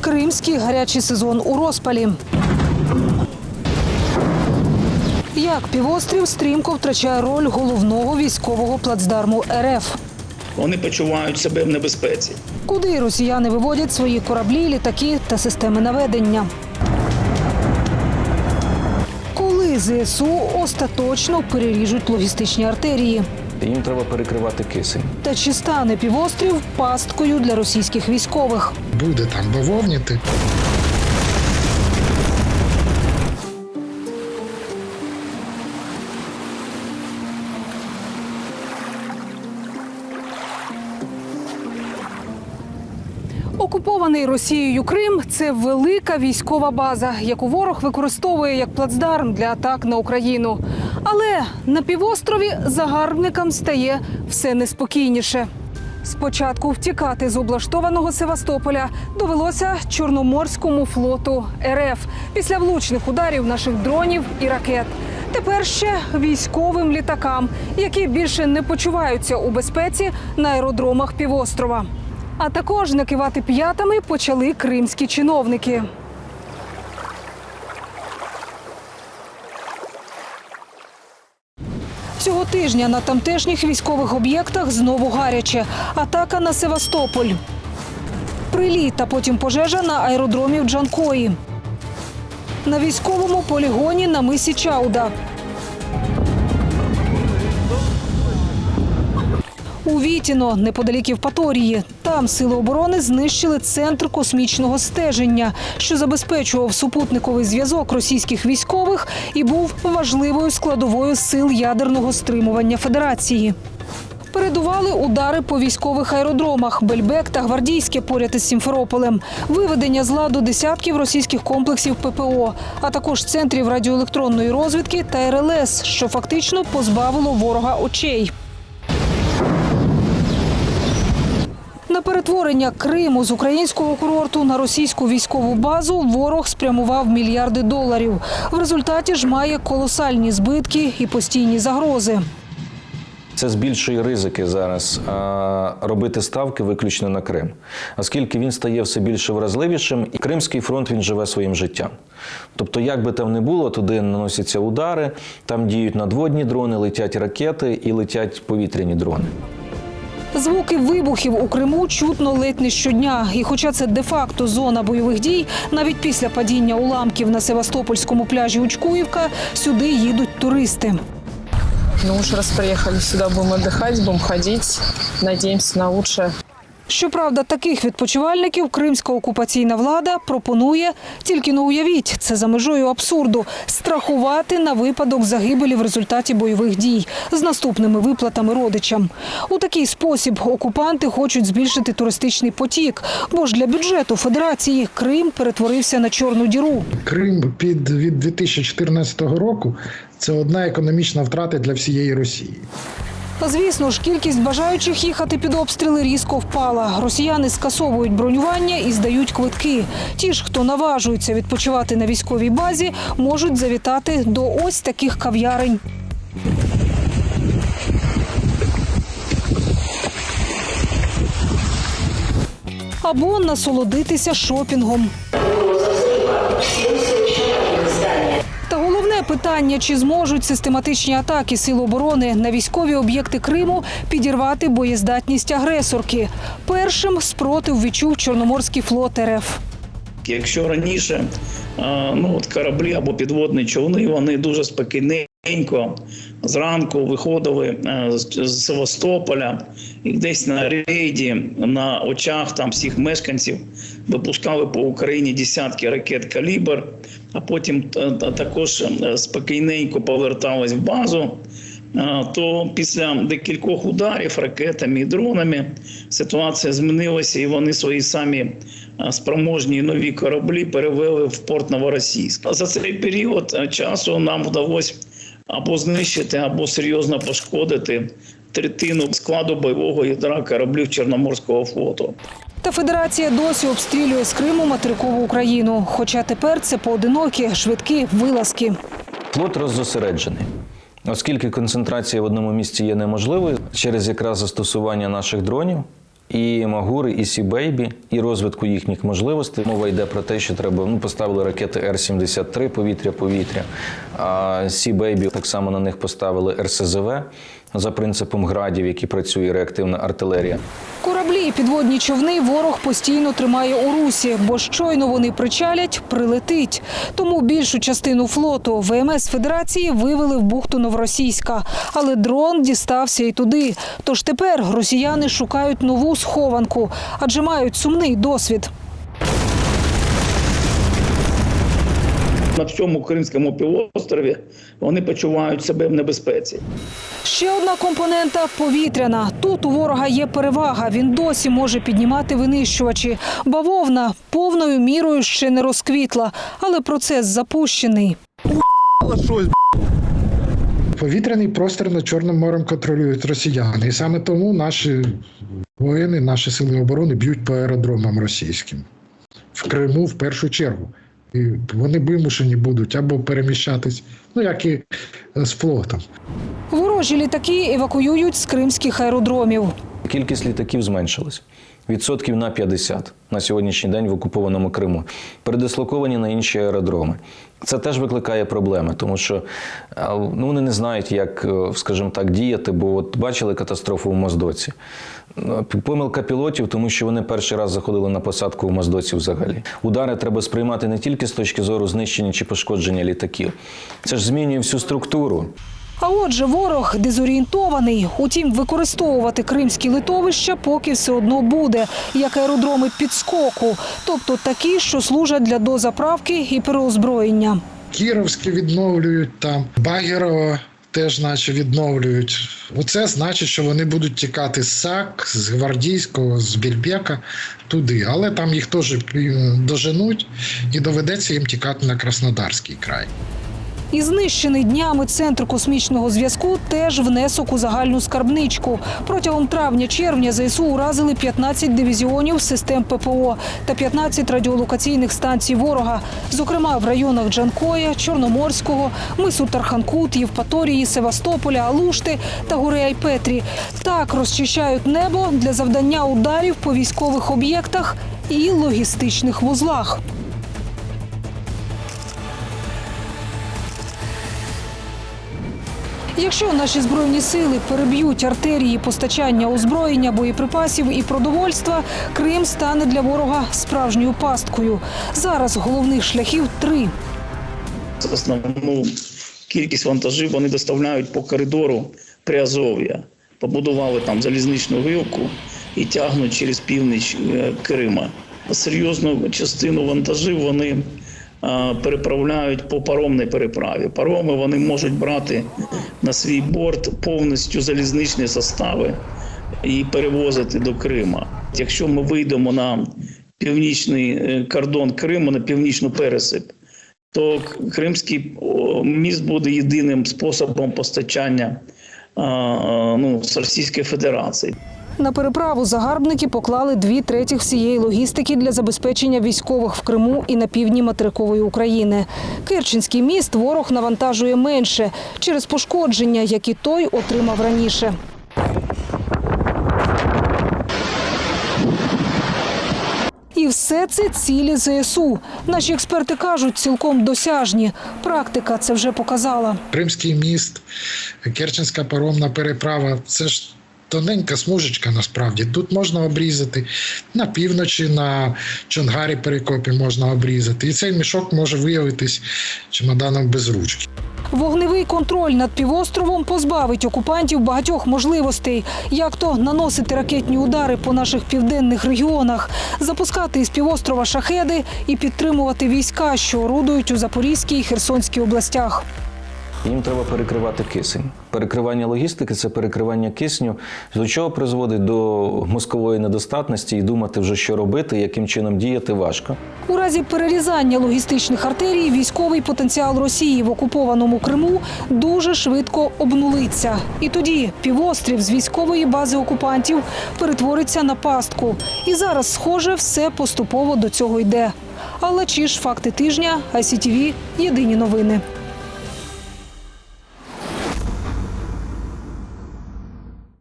Кримський гарячий сезон у розпалі. Як півострів стрімко втрачає роль головного військового плацдарму РФ. Вони почувають себе в небезпеці. Куди росіяни виводять свої кораблі, літаки та системи наведення? Коли ЗСУ остаточно переріжуть логістичні артерії? Їм треба перекривати кисень. Та чи стане півострів пасткою для російських військових? буде там бавовніти. Окупований Росією Крим це велика військова база, яку ворог використовує як плацдарм для атак на Україну. Але на півострові загарбникам стає все неспокійніше. Спочатку втікати з облаштованого Севастополя довелося Чорноморському флоту РФ після влучних ударів наших дронів і ракет. Тепер ще військовим літакам, які більше не почуваються у безпеці на аеродромах півострова. А також накивати п'ятами почали кримські чиновники. Цього тижня на тамтешніх військових об'єктах знову гаряче. Атака на Севастополь. Приліт та потім пожежа на аеродромі в Джанкої. На військовому полігоні на мисі Чауда. У Вітіно, неподалік Євпаторії. Там сили оборони знищили центр космічного стеження, що забезпечував супутниковий зв'язок російських військових і був важливою складовою сил ядерного стримування Федерації. Передували удари по військових аеродромах Бельбек та Гвардійське поряд із Сімферополем, виведення з ладу десятків російських комплексів ППО, а також центрів радіоелектронної розвідки та РЛС, що фактично позбавило ворога очей. На перетворення Криму з українського курорту на російську військову базу ворог спрямував мільярди доларів. В результаті ж має колосальні збитки і постійні загрози. Це збільшує ризики зараз а, робити ставки виключно на Крим, оскільки він стає все більше вразливішим, і Кримський фронт він живе своїм життям. Тобто, як би там не було, туди наносяться удари, там діють надводні дрони, летять ракети і летять повітряні дрони. Звуки вибухів у Криму чутно ледь не щодня. І хоча це де-факто зона бойових дій, навіть після падіння уламків на Севастопольському пляжі Учкуївка сюди їдуть туристи. Ну уж раз приїхали сюди, будемо дихати, будемо ходити. Надіємося на лучшее. Щоправда, таких відпочивальників кримська окупаційна влада пропонує тільки не уявіть, це за межою абсурду страхувати на випадок загибелі в результаті бойових дій з наступними виплатами родичам. У такий спосіб окупанти хочуть збільшити туристичний потік, бо ж для бюджету федерації Крим перетворився на чорну діру. Крим під від 2014 року це одна економічна втрата для всієї Росії. Та звісно ж, кількість бажаючих їхати під обстріли різко впала. Росіяни скасовують бронювання і здають квитки. Ті ж, хто наважується відпочивати на військовій базі, можуть завітати до ось таких кав'ярень. Або насолодитися шопінгом. Головне питання: чи зможуть систематичні атаки сил оборони на військові об'єкти Криму підірвати боєздатність агресорки? Першим спротив відчув Чорноморський флот РФ. Якщо раніше ну, от кораблі або підводні човни, вони дуже спокійненько зранку виходили е, з Севастополя і десь на рейді на очах там всіх мешканців випускали по Україні десятки ракет калібр, а потім також е, спокійненько повертались в базу. То після декількох ударів ракетами і дронами ситуація змінилася, і вони свої самі е, спроможні нові кораблі перевели в порт Новоросійськ. За цей період е, часу нам вдалося або знищити, або серйозно пошкодити третину складу бойового ядра кораблів Чорноморського флоту. Та федерація досі обстрілює з Криму материкову Україну. Хоча тепер це поодинокі швидкі вилазки. Флот роззосереджений. Оскільки концентрація в одному місці є неможливою через якраз застосування наших дронів, І Магури, і Сі-Бейбі, і розвитку їхніх можливостей. Мова йде про те, що треба ну, поставили ракети Р-73 повітря-повітря. А Сі-Бейбі так само на них поставили РСЗВ за принципом градів, які працює реактивна артилерія. Кораблі і підводні човни ворог постійно тримає у русі, бо щойно вони причалять, прилетить. Тому більшу частину флоту ВМС Федерації вивели в бухту Новоросійська. Але дрон дістався і туди. Тож тепер росіяни шукають нову схованку, адже мають сумний досвід. На всьому Кримському півострові вони почувають себе в небезпеці. Ще одна компонента повітряна. Тут у ворога є перевага. Він досі може піднімати винищувачі. Бавовна повною мірою ще не розквітла, але процес запущений. Повітряний простір над Чорним морем контролюють росіяни. І саме тому наші воїни, наші сили оборони б'ють по аеродромам російським. В Криму в першу чергу. І вони вимушені будуть або переміщатись, ну як і з флотом. Ворожі літаки евакуюють з кримських аеродромів. Кількість літаків зменшилась. Відсотків на 50 на сьогоднішній день в окупованому Криму, передислоковані на інші аеродроми. Це теж викликає проблеми, тому що ну, вони не знають, як, е, скажімо так, діяти, бо от бачили катастрофу в Моздоці. Ну, Помилка пілотів, тому що вони перший раз заходили на посадку в Моздоці взагалі. Удари треба сприймати не тільки з точки зору знищення чи пошкодження літаків. Це ж змінює всю структуру. А отже, ворог дезорієнтований. Утім, використовувати кримські литовища поки все одно буде, як аеродроми підскоку, тобто такі, що служать для дозаправки і переозброєння. Кіровське відновлюють там, Багірово теж наче відновлюють. Оце значить, що вони будуть тікати з САК, з Гвардійського, з Більбека туди. Але там їх теж доженуть і доведеться їм тікати на Краснодарський край. І знищений днями центр космічного зв'язку теж внесок у загальну скарбничку. Протягом травня-червня ЗСУ уразили 15 дивізіонів систем ППО та 15 радіолокаційних станцій ворога, зокрема в районах Джанкоя, Чорноморського, мису Тарханкут, Євпаторії, Севастополя, Алушти та гори Айпетрі. Так розчищають небо для завдання ударів по військових об'єктах і логістичних вузлах. Якщо наші збройні сили переб'ють артерії постачання озброєння, боєприпасів і продовольства, Крим стане для ворога справжньою пасткою. Зараз головних шляхів три. Основну кількість вантажів вони доставляють по коридору Приазов'я. Побудували там залізничну гілку і тягнуть через північ е, Крима. Серйозну частину вантажів вони переправляють по паромній переправі. Пароми вони можуть брати на свій борт повністю залізничні состави і перевозити до Крима. Якщо ми вийдемо на північний е, кордон Криму, на північну пересип, то Кримський міст буде єдиним способом постачання ну, з Російської Федерації. На переправу загарбники поклали дві третіх всієї логістики для забезпечення військових в Криму і на півдні материкової України. Керченський міст ворог навантажує менше через пошкодження, які той отримав раніше. І все це цілі ЗСУ. Наші експерти кажуть, цілком досяжні. Практика це вже показала. Кримський міст, Керченська паромна переправа це ж тоненька смужечка насправді. Тут можна обрізати на півночі, на Чонгарі перекопі можна обрізати. І цей мішок може виявитись чемоданом без ручки. Вогневий контроль над півостровом позбавить окупантів багатьох можливостей, як то наносити ракетні удари по наших південних регіонах, запускати із півострова шахеди і підтримувати війська, що орудують у Запорізькій і Херсонській областях. Їм треба перекривати кисень. Перекривання логістики це перекривання кисню, до чого призводить до мозкової недостатності і думати вже, що робити, яким чином діяти важко. У разі перерізання логістичних артерій військовий потенціал Росії в окупованому Криму дуже швидко обнулиться. І тоді півострів з військової бази окупантів перетвориться на пастку. І зараз, схоже, все поступово до цього йде. Але чи ж факти тижня, ICTV – єдині новини.